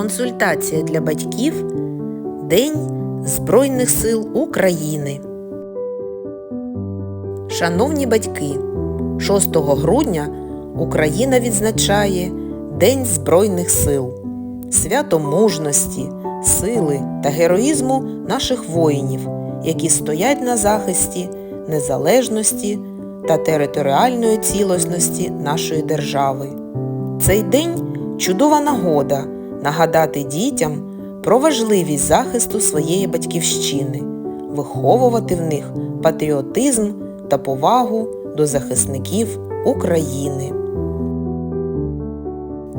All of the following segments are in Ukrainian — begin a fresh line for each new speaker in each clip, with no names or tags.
Консультація для батьків День Збройних сил України. Шановні батьки, 6 грудня Україна відзначає День Збройних сил, свято мужності, сили та героїзму наших воїнів, які стоять на захисті незалежності та територіальної цілісності нашої держави. Цей день чудова нагода нагадати дітям про важливість захисту своєї батьківщини, виховувати в них патріотизм та повагу до захисників України.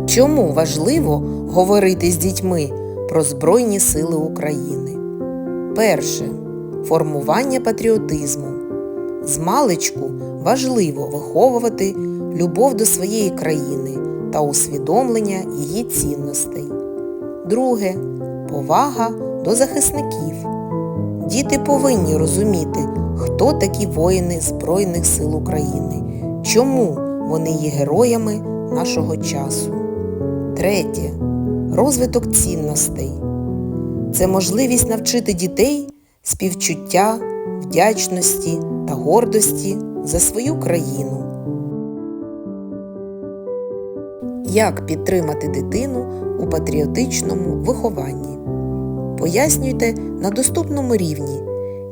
Чому важливо говорити з дітьми про Збройні Сили України? Перше формування патріотизму. З важливо виховувати любов до своєї країни та усвідомлення її цінностей. Друге повага до захисників. Діти повинні розуміти, хто такі воїни Збройних сил України, чому вони є героями нашого часу. Третє розвиток цінностей. Це можливість навчити дітей співчуття, вдячності та гордості за свою країну. Як підтримати дитину у патріотичному вихованні? Пояснюйте на доступному рівні.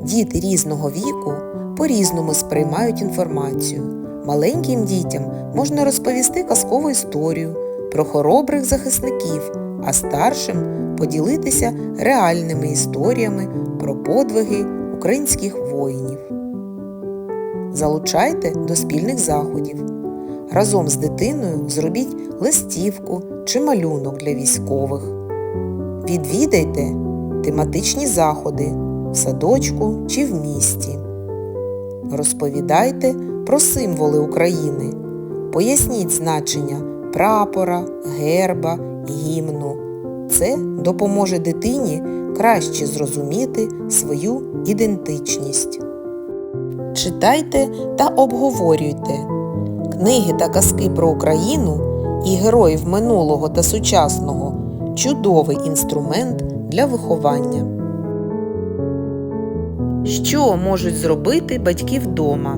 Діти різного віку по-різному сприймають інформацію. Маленьким дітям можна розповісти казкову історію про хоробрих захисників, а старшим поділитися реальними історіями про подвиги українських воїнів. Залучайте до спільних заходів. Разом з дитиною зробіть листівку чи малюнок для військових. Відвідайте тематичні заходи в садочку чи в місті. Розповідайте про символи України. Поясніть значення прапора, герба, гімну. Це допоможе дитині краще зрозуміти свою ідентичність. Читайте та обговорюйте. Книги та казки про Україну і героїв минулого та сучасного чудовий інструмент для виховання. Що можуть зробити батьки вдома?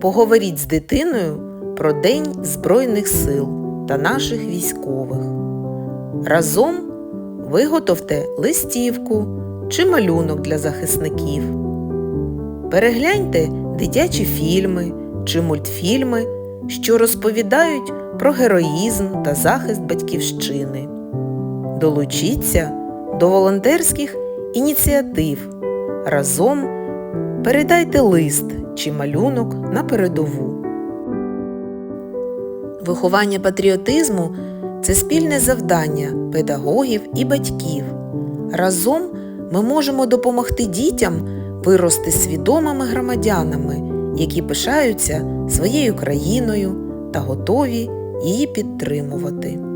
Поговоріть з дитиною про День Збройних сил та наших військових. Разом виготовте листівку чи малюнок для захисників. Перегляньте дитячі фільми чи мультфільми, що розповідають про героїзм та захист батьківщини. Долучіться до волонтерських ініціатив. Разом передайте лист чи малюнок на передову. Виховання патріотизму це спільне завдання педагогів і батьків. Разом ми можемо допомогти дітям вирости свідомими громадянами, які пишаються своєю країною та готові її підтримувати.